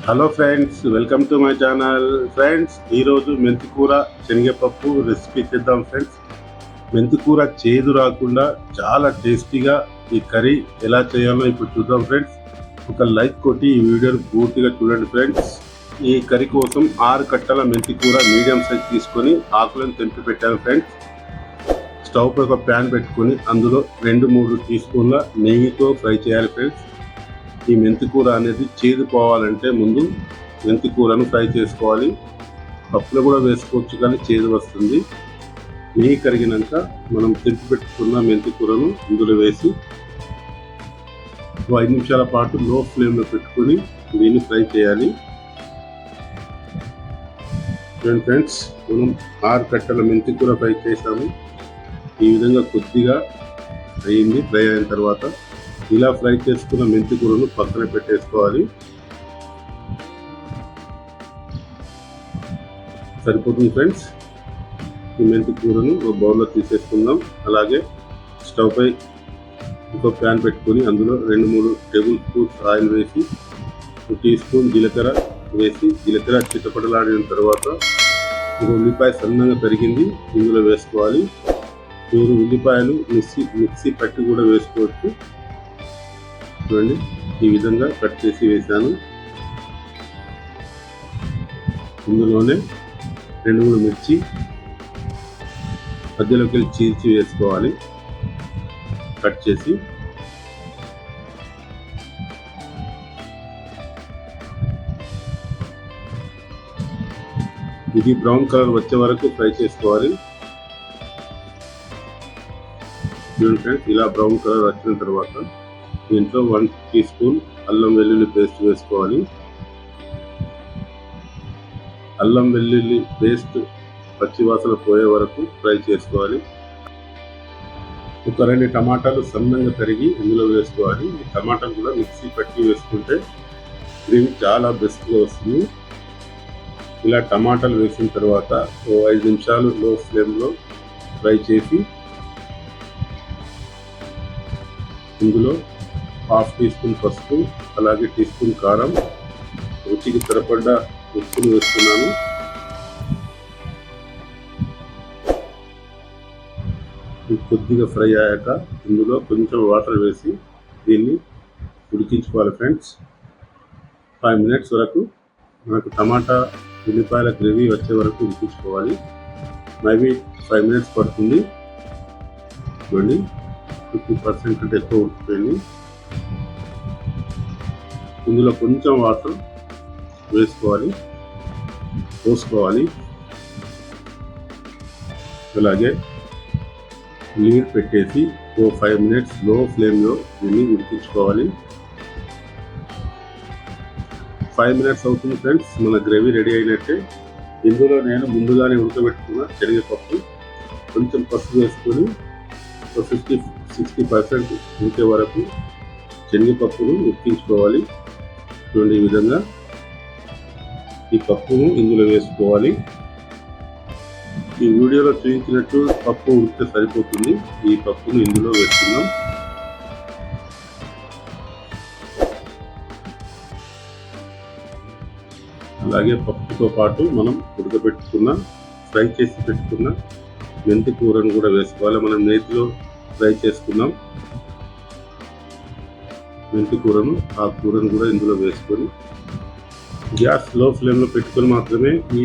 Hello friends welcome to my channel friends ఈరోజు మెంతికూర శనగపప్పు రెసిపీ చేద్దాం ఫ్రెండ్స్ మెంతికూర చేదు రాకుండా చాలా టేస్టీగా ఈ కర్రీ ఎలా చేయాలో ఇప్పుడు చూద్దాం ఫ్రెండ్స్ ఒక లైక్ కొట్టి ఈ వీడియోని పూర్తిగా చూడండి ఫ్రెండ్స్ ఈ కర్రీ కోసం ఆరు కట్టల మెంతికూర మీడియం సైజ్ తీసుకొని ఆకులను తెంపి పెట్టాను ఫ్రెండ్స్ స్టవ్ పై ఒక ప్యాన్ పెట్టుకొని అందులో రెండు మూడు టీ స్పూన్ల నెయ్యితో ఫ్రై చేయాలి ఫ్రెండ్స్ ఈ మెంతి కూర అనేది చేదు పోవాలంటే ముందు మెంతి కూరను ఫ్రై చేసుకోవాలి. పప్పులో కూడా వేసుకోవచ్చు కానీ చేదు వస్తుంది. నెయ్యి కరిగినాక మనం తిప్పి పెట్టుకున్న మెంతి కూరను ఇందులో వేసి ఐదు నిమిషాల పాటు లో ఫ్లేమ్లో పెట్టుకొని దీన్ని ఫ్రై చేయాలి. చూడండి ఫ్రెండ్స్ మనం ఆరు కట్టల మెంతి కూర ఫ్రై చేసాము ఈ విధంగా కొద్దిగా అయ్యింది ఫ్రై అయిన తర్వాత ఇలా ఫ్రై చేసుకున్న మెంతి కూరను పక్కన పెట్టేసుకోవాలి. సరిపోతుంది ఫ్రెండ్స్. ఈ మెంతి కూరను ఒక బౌల్లో తీసేసుకుందాం. అలాగే స్టవ్ పై ఇంకో ప్యాన్ పెట్టుకొని అందులో రెండు మూడు టేబుల్ స్పూన్స్ ఆయిల్ వేసి టీ స్పూన్ జీలకర్ర వేసి జీలకర్ర చిట్టపటలాడిన తర్వాత ఒక ఉల్లిపాయ సన్నగా పెరిగింది. ఇందులో వేసుకోవాలి. మీరు ఉల్లిపాయలు మిక్సీ మిక్సీ పట్టి కూడా వేసుకోవచ్చు. చూడండి ఈ విధంగా కట్ చేసి వేసాను ఇందులోనే రెండు మూడు మిర్చి మధ్యలోకి వెళ్ళి చీల్చి వేసుకోవాలి. కట్ చేసి ఇది బ్రౌన్ కలర్ వచ్చే వరకు ఫ్రై చేసుకోవాలి. చూడండి ఫ్రెండ్స్ ఇలా బ్రౌన్ కలర్ వచ్చిన తర్వాత దీంట్లో వన్ టీ స్పూన్ అల్లం వెల్లుల్లి పేస్ట్ వేసుకోవాలి. అల్లం వెల్లుల్లి పేస్ట్ పచ్చివాసన పోయే వరకు ఫ్రై చేసుకోవాలి. ఒక రెండు టమాటాలు సన్నంగా తరిగి ఇందులో వేసుకోవాలి. ఈ టమాటాలు కూడా మిక్సీ పట్టి వేసుకుంటే గ్రేవీ చాలా బెస్ట్గా వస్తుంది. ఇలా టమాటాలు వేసిన తర్వాత ఓ ఐదు నిమిషాలు లో ఫ్లేమ్లో ఫ్రై చేసి ఇందులో హాఫ్ టీ స్పూన్ పసుపు అలాగే టీ స్పూన్ కారం. రుచికి సరిపడ్డ ఉప్పును వేస్తున్నాను. కొద్దిగా ఫ్రై అయ్యాక ఇందులో కొంచెం వాటర్ వేసి దీన్ని ఉడికించుకోవాలి ఫ్రెండ్స్. ఫైవ్ మినిట్స్ వరకు మనకు టమాటా ఉల్లిపాయల గ్రేవీ వచ్చే వరకు ఉడికించుకోవాలి. మేబీ ఫైవ్ మినిట్స్ పడుతుంది. చూడండి ఫిఫ్టీ పర్సెంట్ కంటే ఎక్కువ ఉడికిపోయింది. ఇందులో కొంచెం వాటర్ వేసుకోవాలి పోసుకోవాలి. అలాగే లీడ్ పెట్టేసి ఓ ఫైవ్ మినిట్స్లో ఫ్లేమ్లో దీన్ని ఉడికించుకోవాలి. ఫైవ్ మినిట్స్ అవుతుంది ఫ్రెండ్స్ మన గ్రేవీ రెడీ అయినట్టే. ఇందులో నేను ముందుగానే ఉడకబెట్టుకున్న శనగపప్పు కొంచెం పసుపు వేసుకొని ఒక ఫిఫ్టీ సిక్స్టీ పర్సెంట్ ఉడికే వరకు శనగపప్పును ఉడికించుకోవాలి. చూడండి ఈ విధంగా ఈ పప్పును ఇందులో వేసుకోవాలి. ఈ వీడియోలో చూపించినట్టు పప్పు ఉడితే సరిపోతుంది. ఈ పప్పును ఇందులో వేసుకుందాం. అలాగే పప్పుతో పాటు మనం ఉడకబెట్టుకున్న ఫ్రై చేసి పెట్టుకున్న మెంతి కూరను కూడా వేసుకోవాలి. మనం నేతిలో ఫ్రై చేసుకున్నాం మెంతి కూరను ఆ కూరను కూడా ఇందులో వేసుకొని గ్యాస్లో ఫ్లేమ్లో పెట్టుకొని మాత్రమే ఈ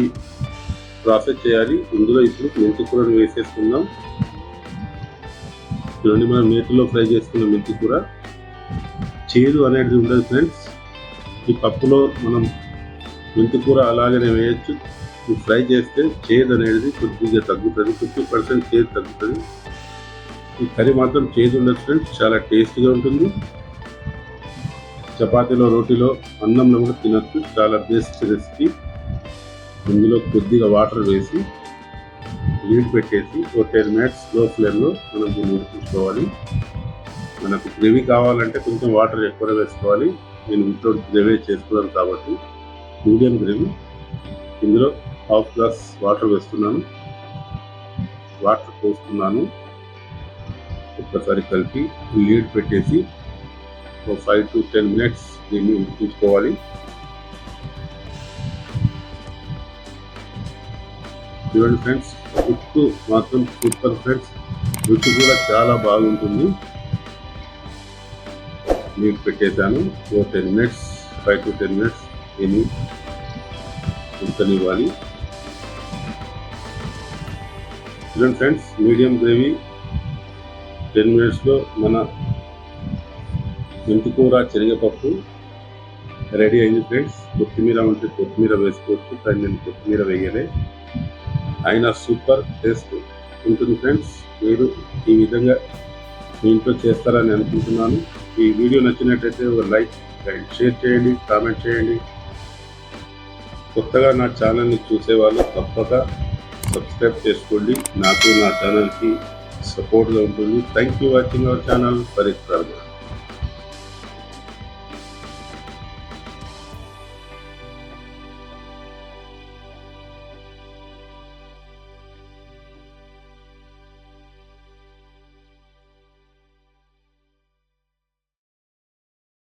ప్రాసెస్ చేయాలి. ఇందులో ఇప్పుడు మెంతి కూరను వేసేసుకుందాం. చూడండి మనం నేతిలో ఫ్రై చేసుకున్న మెంతి కూర. చేదు అనేది ఉండదు ఫ్రెండ్స్. ఈ పప్పులో మనం మెంతి కూర అలాగనే వేయచ్చు. ఫ్రై చేస్తే చేదు అనేది కొద్దిగా తగ్గుతుంది. ఫిఫ్టీ పర్సెంట్ చేదు తగ్గుతుంది. ఈ కర్రీ మాత్రం చేదు ఉండదు ఫ్రెండ్స్. చాలా టేస్టీగా ఉంటుంది. చపాతీలో రోటీలో అన్నంలో కూడా తినచ్చు. చాలా బెస్ట్ రెసిపీ ఇందులో కొద్దిగా వాటర్ వేసి లీడ్ పెట్టేసి ఒక టెన్ మినిట్స్లో ఫ్లేమ్లో మనం దీన్ని ఉడికించుకోవాలి. మనకు గ్రేవీ కావాలంటే కొంచెం వాటర్ ఎక్కువ వేసుకోవాలి. నేను వితౌట్ గ్రేవీ చేసుకున్నాను కాబట్టి మీడియం గ్రేవీ. ఇందులో హాఫ్ గ్లాస్ వాటర్ వేస్తున్నాను. వాటర్ పోస్తున్నాను. ఒక్కసారి కలిపి లీడ్ పెట్టేసి ఫైవ్ టు టెన్ మినిట్స్ దీన్ని ఉడికించుకోవాలి చూడండి ఫ్రెండ్స్ ఉప్పు మాత్రం సూపర్ ఫ్రెండ్స్ రుచి కూడా చాలా బాగుంటుంది. మీకు పెట్టేశాను. ఓ ten minutes five to ten minutes దీన్ని ఉడకనివ్వాలి. చూడండి ఫ్రెండ్స్ మీడియం గ్రేవీ టెన్ మినిట్స్లో మన మెంతికూర శనగపప్పు రెడీ అయింది ఫ్రెండ్స్. కొత్తిమీర ఉంటే కొత్తిమీర వేసుకోవచ్చు కానీ నేను కొత్తిమీర వేయలే. అయినా సూపర్ టేస్ట్ ఉంటుంది ఫ్రెండ్స్. మీరు ఈ విధంగా మీ ఇంట్లో చేస్తారని అనుకుంటున్నాను. ఈ వీడియో నచ్చినట్టయితే ఒక లైక్ అండ్ షేర్ చేయండి కామెంట్ చేయండి. కొత్తగా నా ఛానల్ని చూసేవాళ్ళు తప్పక సబ్స్క్రైబ్ చేసుకోండి. నాకు నా ఛానల్కి సపోర్ట్గా ఉంటుంది. Thank you watching our channel పరిష్కారం